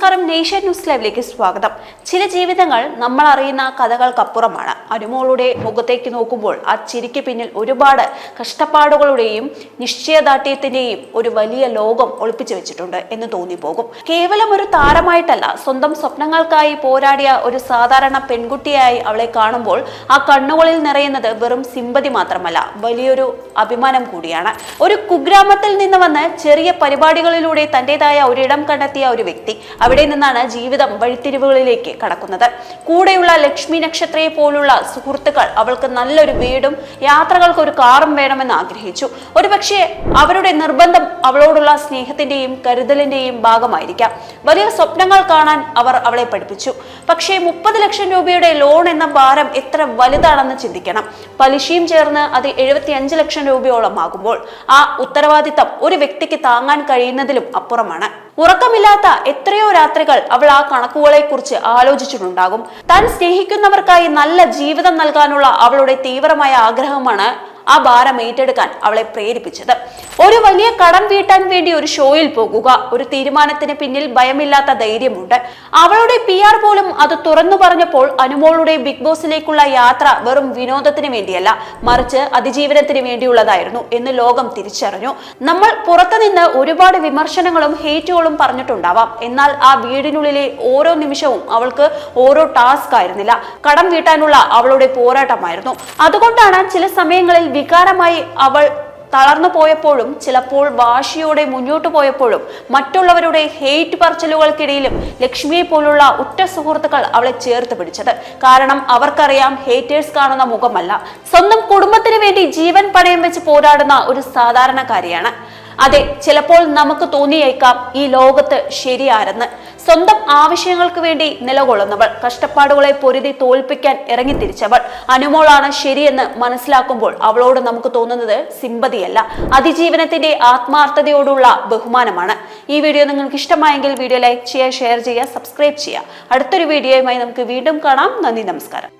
നമസ്കാരം. Nation news ലൈവിലേക്ക് സ്വാഗതം. ചില ജീവിതങ്ങൾ നമ്മൾ അറിയുന്ന കഥകൾക്കപ്പുറമാണ്. അനുമോളുടെ മുഖത്തേക്ക് നോക്കുമ്പോൾ ആ ചിരിക്ക് പിന്നിൽ ഒരുപാട് കഷ്ടപ്പാടുകളുടെയും നിശ്ചയദാർഢ്യത്തിന്റെയും ഒരു വലിയ ലോകം ഒളിപ്പിച്ചു വെച്ചിട്ടുണ്ട് എന്ന് തോന്നിപ്പോകും. കേവലം ഒരു താരമായിട്ടല്ല സ്വന്തം സ്വപ്നങ്ങൾക്കായി പോരാടിയ ഒരു സാധാരണ പെൺകുട്ടിയായി അവളെ കാണുമ്പോൾ ആ കണ്ണുകളിൽ നിറയുന്നത് വെറും സിമ്പതി മാത്രമല്ല വലിയൊരു അഭിമാനം കൂടിയാണ്. ഒരു കുഗ്രാമത്തിൽ നിന്ന് വന്ന് ചെറിയ പരിപാടികളിലൂടെ തന്റേതായ ഒരിടം കണ്ടെത്തിയ ഒരു വ്യക്തി അവിടെ നിന്നാണ് ജീവിതം വഴിത്തിരിവുകളിലേക്ക് കടക്കുന്നത്. കൂടെയുള്ള ലക്ഷ്മി നക്ഷത്രയെ പോലുള്ള സുഹൃത്തുക്കൾ അവൾക്ക് നല്ലൊരു വീടും യാത്രകൾക്ക് ഒരു കാറും വേണമെന്ന് ആഗ്രഹിച്ചു. ഒരുപക്ഷെ അവരുടെ നിർബന്ധം അവളോടുള്ള സ്നേഹത്തിന്റെയും കരുതലിന്റെയും ഭാഗമായിരിക്കാം. വലിയ സ്വപ്നങ്ങൾ കാണാൻ അവർ അവളെ പഠിപ്പിച്ചു. പക്ഷേ മുപ്പത് ലക്ഷം രൂപയുടെ ലോൺ എന്ന ഭാരം എത്ര വലുതാണെന്ന് ചിന്തിക്കണം. പലിശയും ചേർന്ന് അത് എഴുപത്തിയഞ്ച് ലക്ഷം രൂപയോളം ആകുമ്പോൾ ആ ഉത്തരവാദിത്തം ഒരു വ്യക്തിക്ക് താങ്ങാൻ കഴിയുന്നതിലും അപ്പുറമാണ്. ഉറക്കമില്ലാത്ത എത്രയോ രാത്രികൾ അവൾ ആ കണക്കുകളെ കുറിച്ച് ആലോചിച്ചിട്ടുണ്ടാകും. താൻ സ്നേഹിക്കുന്നവർക്കായി നല്ല ജീവിതം നൽകാനുള്ള അവളുടെ തീവ്രമായ ആഗ്രഹമാണ് ആ ഭാരം ഏറ്റെടുക്കാൻ അവളെ പ്രേരിപ്പിച്ചത്. ഒരു വലിയ കടം വീട്ടാൻ വേണ്ടി ഒരു ഷോയിൽ പോകുക. ഒരു തീരുമാനത്തിന് പിന്നിൽ ഭയമില്ലാത്ത ധൈര്യമുണ്ട്. അവളുടെ പി ആർ പോലും അത് തുറന്നു പറഞ്ഞപ്പോൾ അനുമോളുടെ ബിഗ് ബോസിലേക്കുള്ള യാത്ര വെറും വിനോദത്തിന് വേണ്ടിയല്ല മറിച്ച് അതിജീവനത്തിന് വേണ്ടിയുള്ളതായിരുന്നു എന്ന് ലോകം തിരിച്ചറിഞ്ഞു. നമ്മൾ പുറത്തുനിന്ന് ഒരുപാട് വിമർശനങ്ങളും ഹേറ്റുകളും പറഞ്ഞിട്ടുണ്ടാവാം. എന്നാൽ ആ വീടിനുള്ളിലെ ഓരോ നിമിഷവും അവൾക്ക് ഓരോ ടാസ്ക് ആയിരുന്നില്ല. കടം വീട്ടാനുള്ള അവളുടെ പോരാട്ടമായിരുന്നു. അതുകൊണ്ടാണ് ചില സമയങ്ങളിൽ വികാരമായി അവൾ തളർന്നു പോയപ്പോഴും ചിലപ്പോൾ വാശിയോടെ മുന്നോട്ട് പോയപ്പോഴും മറ്റുള്ളവരുടെ ഹെയ്റ്റ് പറച്ചിലുകൾക്കിടയിലും ലക്ഷ്മിയെ പോലുള്ള ഉറ്റ സുഹൃത്തുക്കൾ അവളെ ചേർത്ത് പിടിച്ചത്. കാരണം അവർക്കറിയാം ഹേറ്റേഴ്സ് കാണുന്ന മുഖമല്ല. സ്വന്തം കുടുംബത്തിന് വേണ്ടി ജീവൻ പണയം വെച്ച് പോരാടുന്ന ഒരു സാധാരണക്കാരിയാണ്. അതെ ചിലപ്പോൾ നമുക്ക് തോന്നിയേക്കാം ഈ ലോകത്ത് ശരിയാരെന്ന്. സ്വന്തം ആവശ്യങ്ങൾക്ക് വേണ്ടി നിലകൊള്ളുന്നവൾ കഷ്ടപ്പാടുകളെ പൊരുതി തോൽപ്പിക്കാൻ ഇറങ്ങിത്തിരിച്ചവൾ. അനുമോളാണ് ശരിയെന്ന് മനസ്സിലാക്കുമ്പോൾ അവളോട് നമുക്ക് തോന്നുന്നത് സിമ്പതിയല്ല. അതിജീവനത്തിന്റെ ആത്മാർത്ഥതയോടുള്ള ബഹുമാനമാണ്. ഈ വീഡിയോ നിങ്ങൾക്ക് ഇഷ്ടമായെങ്കിൽ വീഡിയോ ലൈക്ക് ചെയ്യുക ഷെയർ ചെയ്യുക സബ്സ്ക്രൈബ് ചെയ്യുക. അടുത്തൊരു വീഡിയോയുമായി നമുക്ക് വീണ്ടും കാണാം. നന്ദി നമസ്കാരം.